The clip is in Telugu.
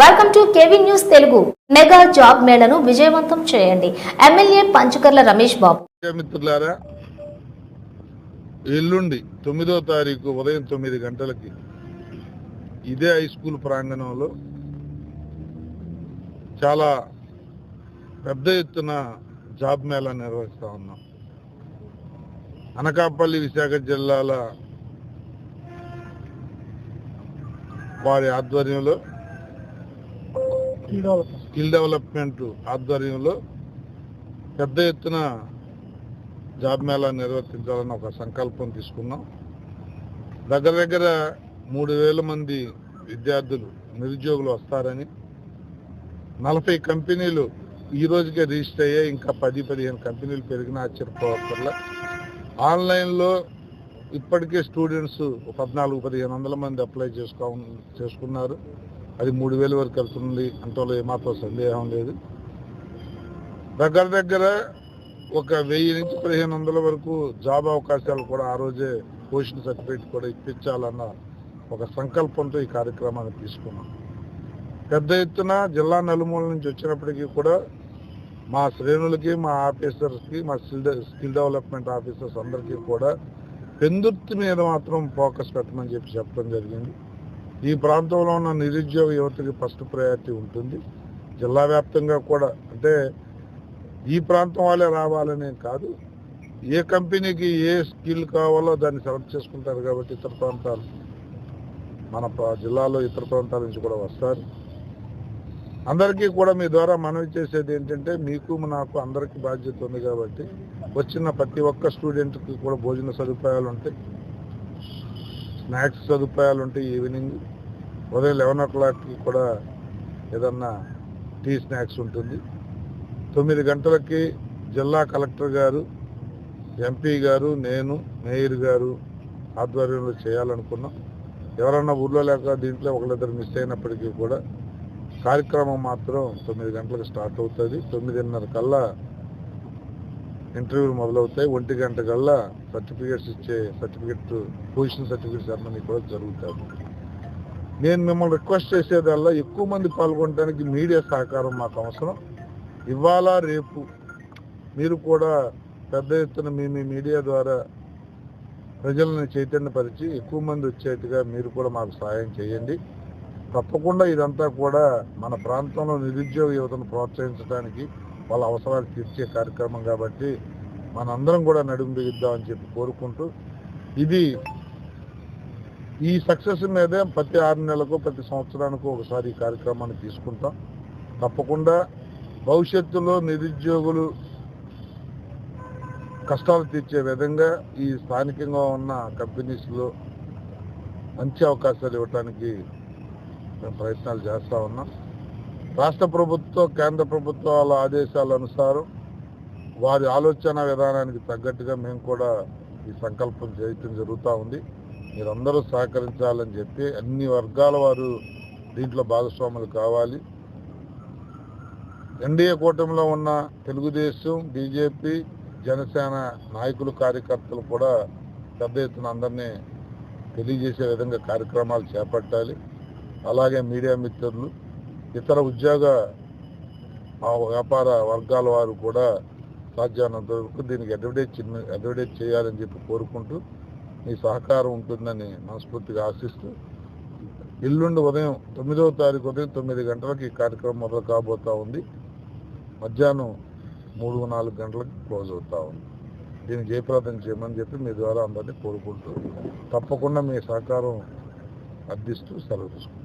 Welcome to KV news Telugu mega job మేళను విజయవంతం చేయండి. ఎమ్మెల్యే పంచకర్ల రమేష్ బాబు. మిత్రులారా ఎల్లుండి తొమ్మిదో తారీఖు ఉదయం తొమ్మిది గంటలకి ఇదే హై స్కూల్ ప్రాంగణంలో చాలా పెద్ద ఎత్తున జాబ్ మేళా నిర్వహిస్తా ఉన్నాం. అనకాపల్లి విశాఖ జిల్లాల వారి ఆధ్వర్యంలో స్కిల్ డెవలప్మెంట్ ఆధ్వర్యంలో పెద్ద ఎత్తున జాబ్ మేళా నిర్వర్తించాలని ఒక సంకల్పం తీసుకున్నాం. దగ్గర దగ్గర మూడు వేల మంది విద్యార్థులు నిరుద్యోగులు వస్తారని నలభై కంపెనీలు ఈ రోజుకే రిజిస్టర్ అయ్యాయి. ఇంకా పది పదిహేను కంపెనీలు పెరిగిన ఆశ్చర్యపోవట్లా ఆన్లైన్లో ఇప్పటికే స్టూడెంట్స్ పద్నాలుగు పదిహేను వందల మంది అప్లై చేసుకో చేసుకున్నారు. అది మూడు వేల వరకు వెళ్తుంది. అంతలో ఏమాత్రం సందేహం లేదు. దగ్గర దగ్గర ఒక వెయ్యి నుంచి పదిహేను వందల వరకు జాబ్ అవకాశాలు కూడా ఆ రోజే పోషన్ సర్టిఫికేట్ కూడా ఇప్పించాలన్న ఒక సంకల్పంతో ఈ కార్యక్రమాన్ని తీసుకున్నాం. పెద్ద ఎత్తున జిల్లా నలుమూల నుంచి వచ్చినప్పటికీ కూడా మా శ్రేణులకి మా ఆఫీసర్స్కి మా స్కిల్ స్కిల్ డెవలప్మెంట్ ఆఫీసర్స్ అందరికీ కూడా పెందుర్తి మీద మాత్రం ఫోకస్ పెట్టమని చెప్పి చెప్పడం జరిగింది. ఈ ప్రాంతంలో ఉన్న నిరుద్యోగ యువతకి ఫస్ట్ ప్రయారిటీ ఉంటుంది. జిల్లా వ్యాప్తంగా కూడా అంటే ఈ ప్రాంతం వాళ్ళే రావాలనే కాదు ఏ కంపెనీకి ఏ స్కిల్ కావాలో దాన్ని సెలెక్ట్ చేసుకుంటారు కాబట్టి ఇతర ప్రాంతాలు మన జిల్లాలో ఇతర ప్రాంతాల నుంచి కూడా వస్తారు. అందరికీ కూడా మీ ద్వారా మనవి చేసేది ఏంటంటే మీకు నాకు అందరికీ బాధ్యత ఉంది కాబట్టి వచ్చిన ప్రతి ఒక్క స్టూడెంట్కి కూడా భోజన సదుపాయాలు ఉంటాయి. స్నాక్స్ సదుపాయాలు ఉంటాయి ఈవినింగ్ ఉదయం లెవెన్ ఓ క్లాక్కి కూడా ఏదన్నా టీ స్నాక్స్ ఉంటుంది. తొమ్మిది గంటలకి జిల్లా కలెక్టర్ గారు ఎంపీ గారు నేను మేయర్ గారు ఆధ్వర్యంలో చేయాలనుకున్నాం. ఎవరన్నా ఊర్లో లేక దీంట్లో ఒకళ్ళిద్దరు మిస్ అయినప్పటికీ కూడా కార్యక్రమం మాత్రం తొమ్మిది గంటలకు స్టార్ట్ అవుతుంది. తొమ్మిదిన్నర కల్లా ఇంటర్వ్యూలు మొదలవుతాయి. ఒంటి గంట కల్లా సర్టిఫికేట్స్ ఇచ్చే సర్టిఫికెట్ పొజిషన్ సర్టిఫికేట్ అన్నీ కూడా జరుగుతాయి. నేను మిమ్మల్ని రిక్వెస్ట్ చేసేదల్లా ఎక్కువ మంది పాల్గొనడానికి మీడియా సహకారం మాకు అవసరం. ఇవాళ రేపు మీరు కూడా పెద్ద ఎత్తున మీ మీ మీడియా ద్వారా ప్రజలను చైతన్యపరిచి ఎక్కువ మంది వచ్చేట్టుగా మీరు కూడా మాకు సహాయం చేయండి. తప్పకుండా ఇదంతా కూడా మన ప్రాంతంలో నిరుద్యోగ యువతను ప్రోత్సహించడానికి వాళ్ళ అవసరాలు తీర్చే కార్యక్రమం కాబట్టి మనందరం కూడా నడుము బిగిద్దామని చెప్పి కోరుకుంటూ ఇది ఈ సక్సెస్ మీదే ప్రతి ఆరు నెలలకు ప్రతి సంవత్సరానికి ఒకసారి ఈ కార్యక్రమాన్ని తీసుకుంటాం. తప్పకుండా భవిష్యత్తులో నిరుద్యోగులు కష్టాలు తీర్చే విధంగా ఈ స్థానికంగా ఉన్న కంపెనీస్లో మంచి అవకాశాలు ఇవ్వటానికి మేము ప్రయత్నాలు చేస్తూ ఉన్నాం. రాష్ట్ర ప్రభుత్వం కేంద్ర ప్రభుత్వాల ఆదేశాల అనుసారం వారి ఆలోచన విధానానికి తగ్గట్టుగా మేము కూడా ఈ సంకల్పం చేయటం జరుగుతూ ఉంది. మీరందరూ సహకరించాలని చెప్పి అన్ని వర్గాల వారు దీంట్లో భాగస్వాములు కావాలి. ఎన్డీఏ కూటమిలో ఉన్న తెలుగుదేశం బీజేపీ జనసేన నాయకులు కార్యకర్తలు కూడా పెద్ద ఎత్తున అందరినీ తెలియజేసే విధంగా కార్యక్రమాలు చేపట్టాలి. అలాగే మీడియా మిత్రులు ఇతర ఉద్యోగ ఆ, వ్యాపార వర్గాల వారు కూడా సాధ్యమైనంత వరకు దీనికి అడ్వర్టైజ్ చిన్న అడ్వర్టైజ్ చేయాలని చెప్పి కోరుకుంటూ మీ సహకారం ఉంటుందని మనస్ఫూర్తిగా ఆశిస్తూ ఎల్లుండి ఉదయం తొమ్మిదవ తారీఖు ఉదయం తొమ్మిది గంటలకు ఈ కార్యక్రమం మొదలు కాబోతా ఉంది. మధ్యాహ్నం మూడు నాలుగు గంటలకు క్లోజ్ అవుతా ఉంది. దీన్ని జయప్రదం చేయమని చెప్పి మీ ద్వారా అందరినీ కోరుకుంటూ తప్పకుండా మీ సహకారం అర్థిస్తూ సెలవు తీసుకుంటాం.